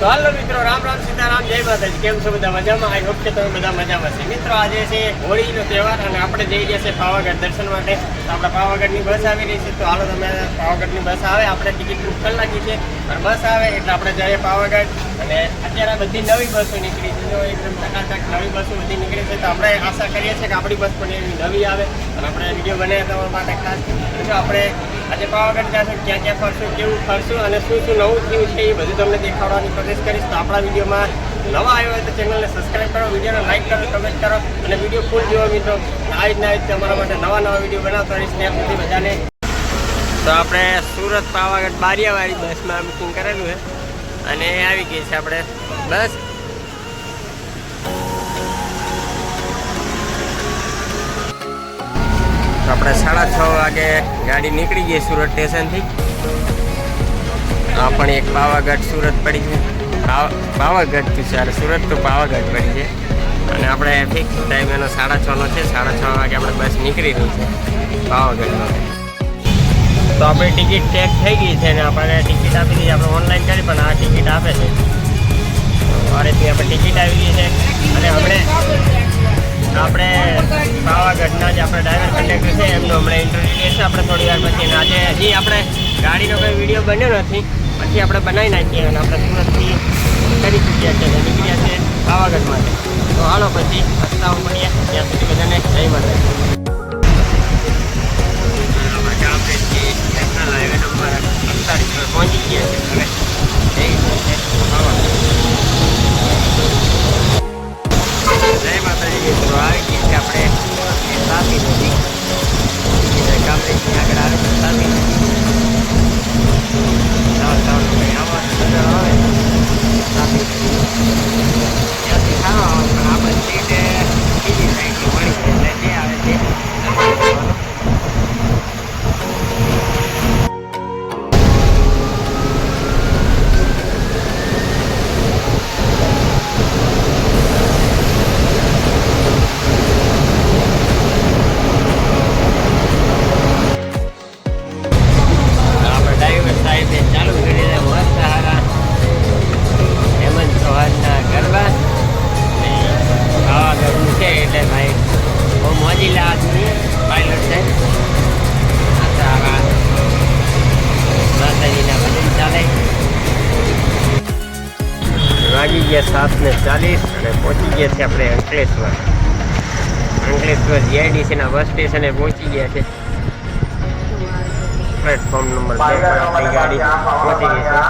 હાલો મિત્રો રામ રામ સીતારામ, જય માતાજી. કેમ છો બધા? મજામાં? આઈ હોપ કે તમે બધા મજામાં છે. મિત્રો, આજે છે હોળીનો તહેવાર અને આપણે જઈ રહ્યા છે પાવાગઢ દર્શન માટે. તો આપણે પાવાગઢની બસ આવી રહી છે. તો હાલો, તમે પાવાગઢની બસ આવે. આપણે ટિકિટ બુક કરી નાખી છે. પણ બસ આવે એટલે આપણે જઈએ પાવાગઢ. અને અત્યારે બધી નવી બસો નીકળી છે. જો એકદમ ટકાટક નવી બસો બધી નીકળી છે, તો આપણે આશા કરીએ છીએ કે આપણી બસ પણ એવી નવી આવે અને આપણે વીડિયો બનાવ્યા તમારા માટે ખાસ. જો આપણે આજે પાવાગઢ જાશું ક્યાં ક્યાં ફરશું, કેવું ફરશું અને શું શું નવું થયું છે એ બધું તમને દેખાડવાની કોશિશ કરીશ. તો આપણા વિડીયોમાં નવા આવ્યો હોય તો ચેનલને સબસ્ક્રાઈબ કરો વિડીયોને લાઈક કરો કમેન્ટ કરો અને વીડિયો ફૂલ જોવો મિત્રો. આ રીતના રીતે અમારા માટે નવા નવા વીડિયો બનાવતા રહીશ ત્યાં સુધી બધાને. તો આપણે સુરત પાવાગઢ બારિયાવાળી બસમાં બુકિંગ કરેલું છે અને આવી ગઈ છે આપણે બસ. આપણે સાડા છ વાગે ગાડી નીકળી ગઈ સુરત સ્ટેશનથી. આ પણ એક પાવાગઢ સુરત પડી છે પાવ- પાવાગઢથી સુરત તો પાવાગઢ પડી છે અને આપણે ફિક્સ ટાઈમ એનો સાડા છનો છે. સાડા છ વાગે આપણે બસ નીકળી રહી છે. પાવાગઢનો તો આપણી ટિકિટ ચેક થઈ ગઈ છે ને આપણને ટિકિટ આપી દીધી. આપણે ઓનલાઈન કરી, પણ આ ટિકિટ આપે છે. રીતની આપણે ટિકિટ આવી ગઈ છે. અને હમણે આપણે પાવાગઢના જે આપણે ડ્રાઈવર કંડક્ટર છે. એમનો હમણાં ઇન્ટરવ્યૂ લેશે આપણે થોડી વાર પછી અને આજે હજી આપણે ગાડીનો કોઈ વીડિયો બન્યો નથી. પછી આપણે બનાવી નાખીએ અને આપણે સુરતથી કરી ચૂક્યા છે અને નીકળ્યા છે પાવાગઢ માટે. તો હાલો પછી રસ્તાઓ મળીએ. ત્યાં સુધી બધાને જય માતા નંબર પહોંચી ગયા છે. હવે જઈ છે અને પહોંચી ગયા છે આપણે અંકલેશ્વર. અંકલેશ્વર જીઆઈડીસીના બસ સ્ટેશને પહોંચી ગયા છે. પ્લેટફોર્મ નંબર બે પર આપણી ગાડી પહોંચી ગઈ છે.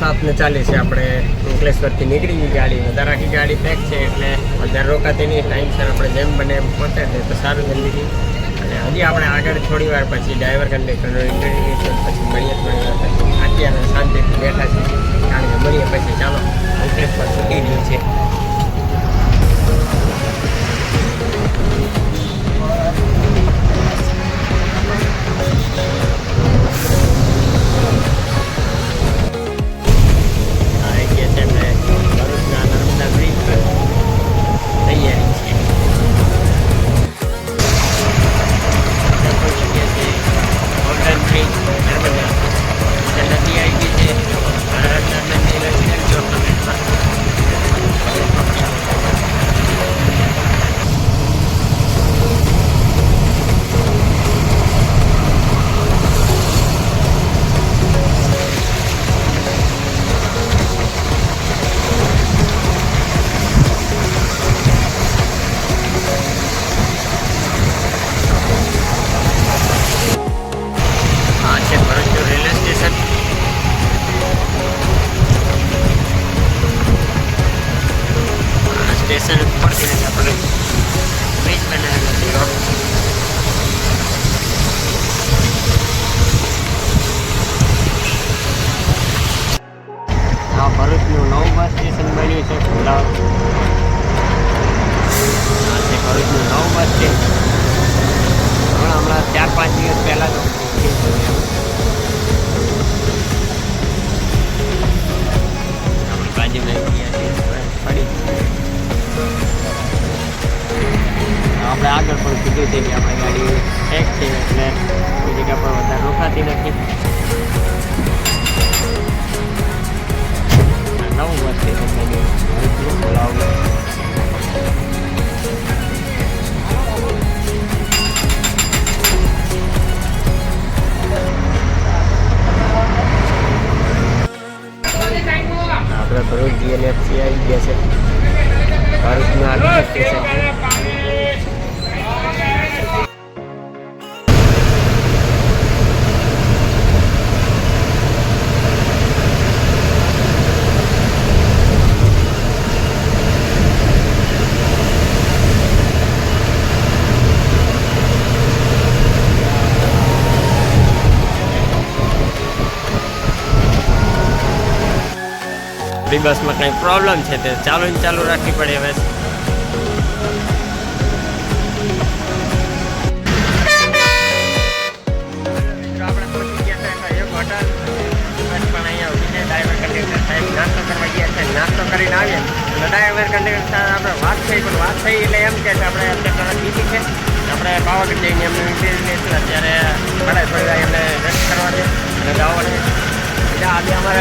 સાત ને ચાલીસ છે, આપણે અંકલેશ્વરથી નીકળી ગઈ ગાડી. વધારે આખી ગાડી પેક છે, એટલે વધારે રોકાતી નહીં. ટાઈમસર આપણે જેમ બને એમ પહોંચે છે તો સારું જલ્દીથી. અને હજી આપણે આગળ થોડી વાર પછી ડ્રાઈવર કંડક્ટરનો ઇન્ટરવ્યુ પછી મળીએ થોડી વાર પછી. અત્યારે શાંતિ બેઠા છે કારણ કે મળીએ પછી. ચાલો, અંકલેશ્વર છૂટી રહ્યું છે. આપણે આગળ પણ કીધું છે કે આપણે ગાડી ઠેક છે એટલે કોઈ જગ્યા પર વધારે રોકાતી નથી આ નવું બસ સ્ટેશન બન્યું હવે બોલાવું આપણે ભરૂચ જીએનએફસી આવી ગયા છે ભરૂચનું આગળ સ્ટેશન બસમાં કંઈ પ્રોબ્લેમ છે તે ચાલુ ને ચાલુ રાખવી પડે હવે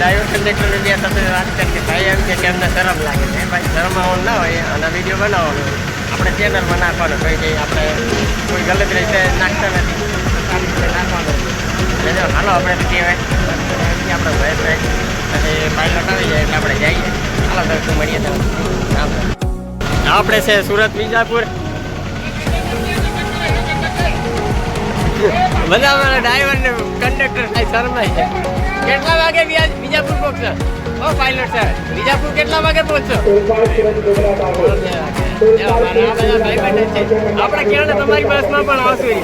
ડ્રાઈવર કન્ડક્ટર બે સાથે વાત કરી ભાઈ એમ કે એમને શરમ લાગે છે. ભાઈ શરમ આવવાનું ના હોય અને વીડિયો બનાવવાનો હોય. આપણે ચેનલમાં નાખવાનો કઈ કઈ આપણે કોઈ ગલત રીતે નાખતા નથી. સારી રીતે નાખવાનો એટલે હાલો આપણે કહેવાય. આપણે ભય થાય. પછી પાયલોટ આવી જાય એટલે આપણે જઈએ. હાલો તો શું મળીએ તો. રામ રામ. આપણે છે સુરત વિજાપુર બધા મારા ડ્રાઈવર ને કંડક્ટર સાહેબ શરમાય. છે કેટલા વાગે બીજાપુર પહોંચશો? ઓ પાયલોટ સર બીજાપુર કેટલા વાગે પહોંચશો? આપણે ક્યાં તમારી બસમાં પણ આવશું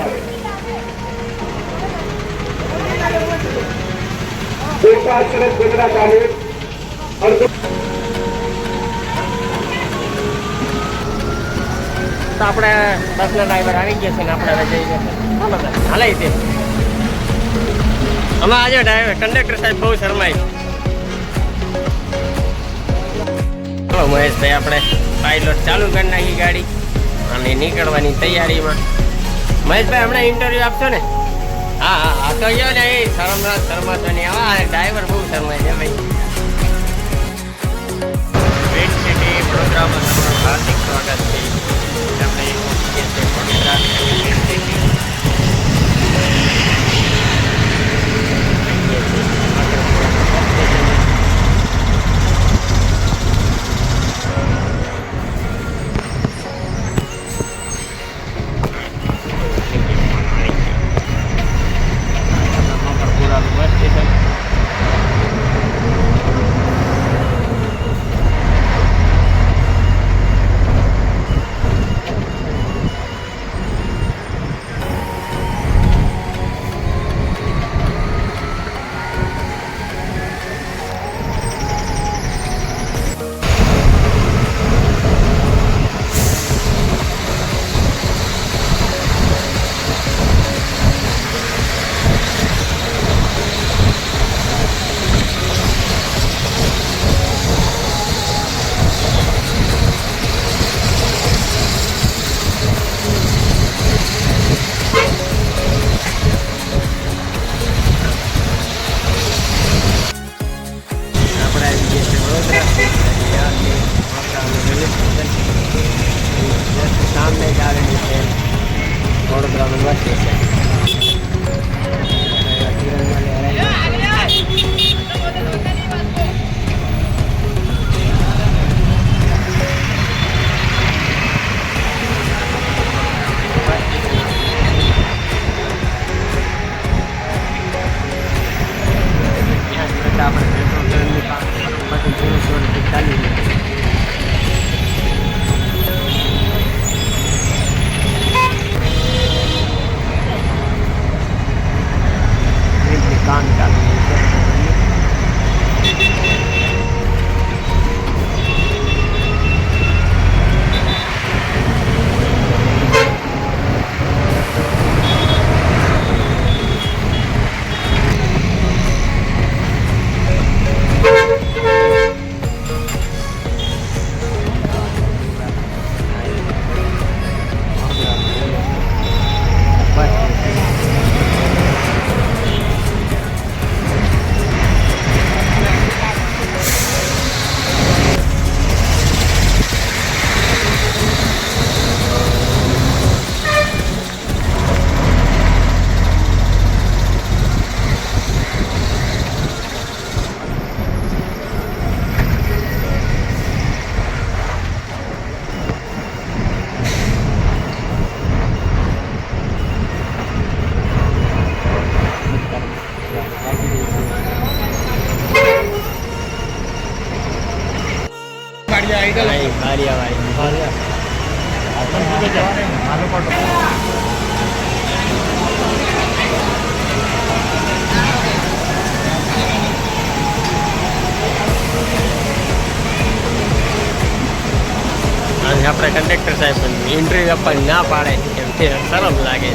તો આપણે બસ ના ડ્રાઈવર આવી ગયા છે ને આપણે હવે જઈ જશે હાલે તે આમાં આજે ડ્રાઈવર કંડક્ટર સાહેબ બહુ શરમાય ચલો મહેશભાઈ, આપણે પાયલોટ ચાલુ કરી નાખી ગાડી અને નીકળવાની તૈયારીમાં. મહેશભાઈ, હમણાં ઇન્ટરવ્યુ આપશો ને? હા હા હા, તો ગયો ને એ શરમનાથ શરમાતો નહીં. આવા ડ્રાઈવર બહુ શરમાય છે ભાઈ. ગ્રેટ સિટી વડોદરામાં તમારું સ્વાગત છે. આપણે અને આપણે કંડક્ટર સાહેબ ઇન્ટરવ્યુ આપવાની ના પાડે એમ તે શરમ લાગે.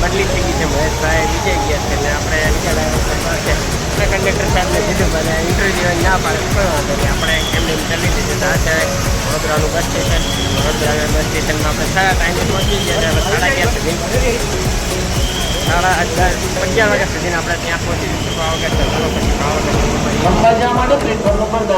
બદલી થઈ ગઈ છે મહેશભાઈ વિજય ગયા છે એટલે આપણે વિચાર કંડક્ટર સાહેબને કીધું મને ઇન્ટરવ્યુ ના પાડે કોઈ વાંધો નહીં આપણે એમને એમ ચાલી દીધું તો આ છે વડોદરાનું બસ સ્ટેશન વડોદરાના બસ સ્ટેશનમાં આપણે સારા ટાઈમે પહોંચી ગયા છે હવે સાડા અગિયાર સુધી સાડા અગિયાર અગિયાર વાગ્યા સુધી આપણે ત્યાં પહોંચી જઈશું પાવાગઢ તો ચલો પછી પાવાગઢ ખંભાજા માટે પ્લેટફોર્મ નંબર દસ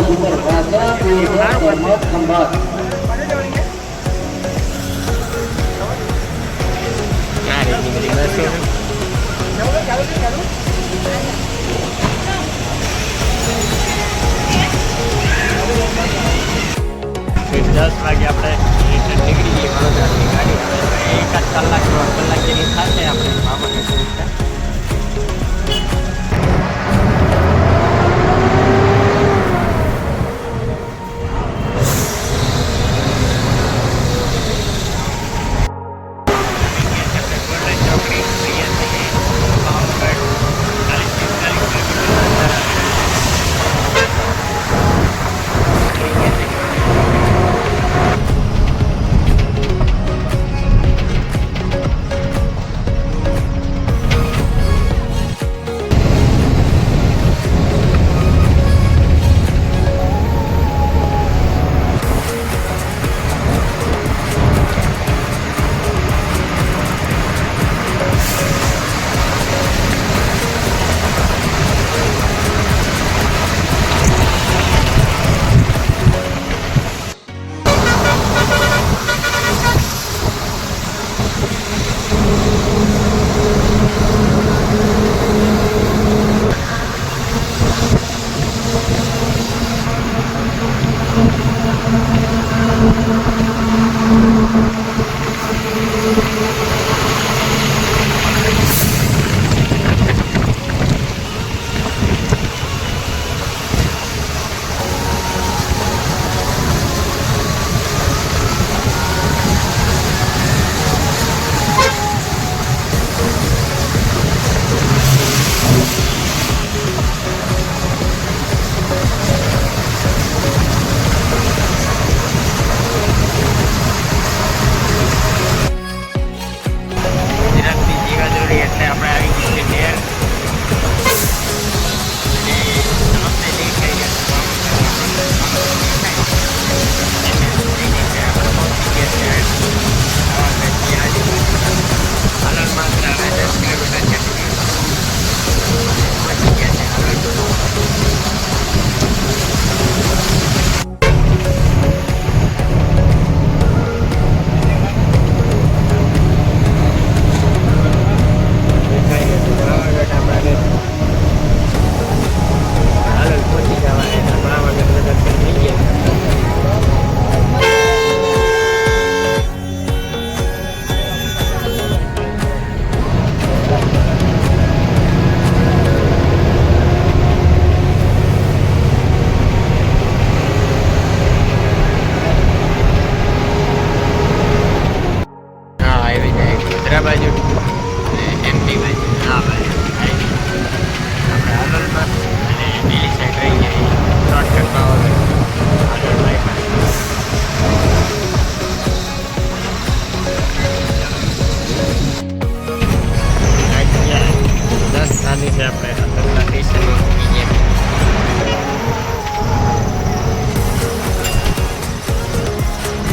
બસો દસ વાગે આપણે રિટર્ન નીકળી ગઈ વડોદરાની ગાડી હવે એકાદ કલાક, દોઢ કલાક જેવી થશે આપણે. પાવાગઢ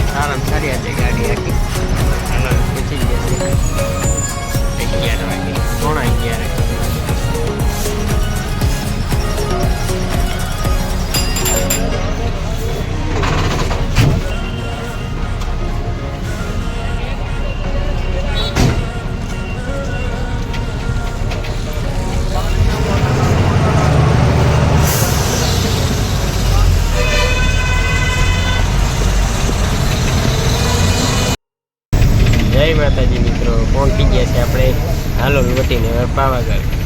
સારામાં સારી હતી ગાડી આખી હાલો પૂછી જશે અગિયાર વાગે પોણા અગિયારે પહોંચી ગયા છે આપણે હાલો વટીને પાવાગઢ.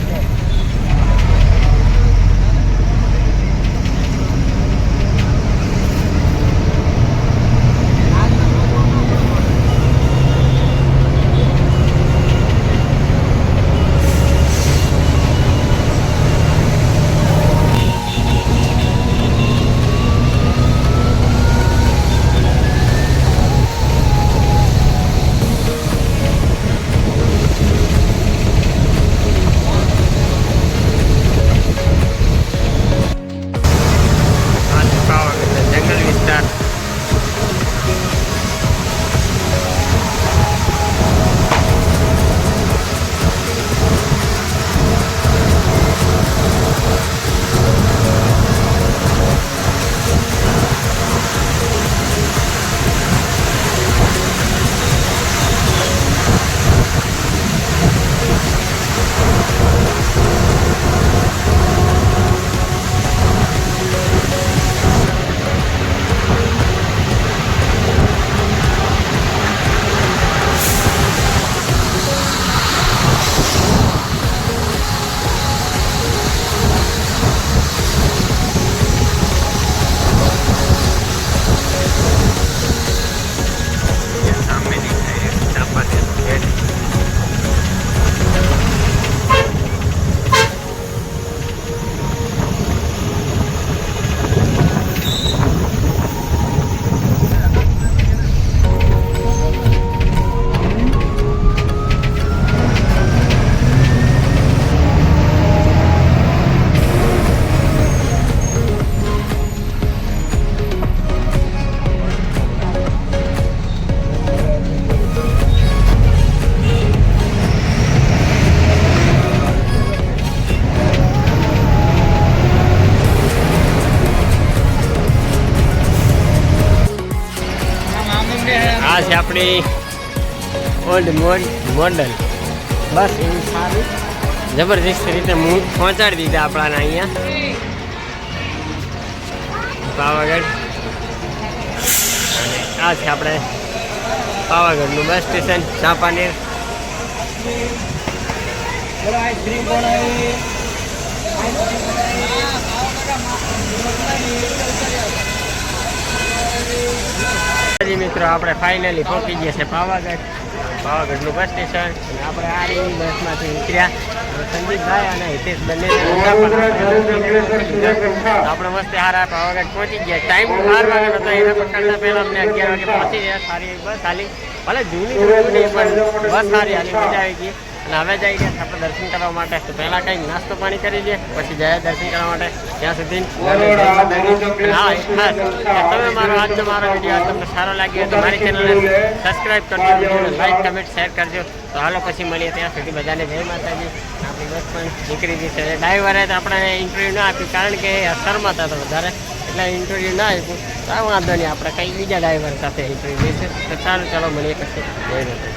આપણી ઓલ્ડ મોડલ બસ એવું સારું. જબરજસ્ત રીતે હું પહોંચાડી દીધા આપણાને અહીંયા. પાવાગઢ. અને આ છે આપણે પાવાગઢનું બસ સ્ટેશન ચાંપાનેર. જી મિત્રો આપણે ફાઇનલી પહોંચી ગયા છે પાવાગઢ. પાવાગઢનું બસ સ્ટેશન અને આપણે આ રીતની બસમાંથી નીકળ્યા સંદીપભાઈ અને હિતેશ બંને આપણે મસ્ત હારા પાવાગઢ પહોંચી ગયા. ટાઈમ બાર વાગે હતો એના પકડતા પહેલા અમને અગિયાર વાગે પહોંચી ગયા. સારી બસ હાલી. ભલે જૂની પણ બસ સારી હાલી મજા આવી ગઈ. હવે જઈ ગયા આપણે દર્શન કરવા માટે. તો પહેલાં કંઈક નાસ્તો પાણી કરી લઈએ પછી જાય દર્શન કરવા માટે. ત્યાં સુધી તમે મારો આજનો મારો વીડિયો તમને સારો લાગ્યો તો મારી ચેનલને સબસ્ક્રાઈબ કરજો લાઈક કમેન્ટ શેર કરજો. તો હાલો પછી મળીએ ત્યાં સુધી બધાને જય માતાજી. આપણી બસ પણ નીકળી ગઈ છે ડ્રાઈવરે તો આપણે ઇન્ટરવ્યૂ ના આપ્યું. કારણ કે અસરમાં હતા વધારે. એટલે ઇન્ટરવ્યૂ ના આપ્યું. તો વાંધો નહીં આપણે કંઈ બીજા ડ્રાઈવર સાથે ઇન્ટરવ્યૂ લઈશું તો સારું ચાલો મળીએ પછી. જય માતા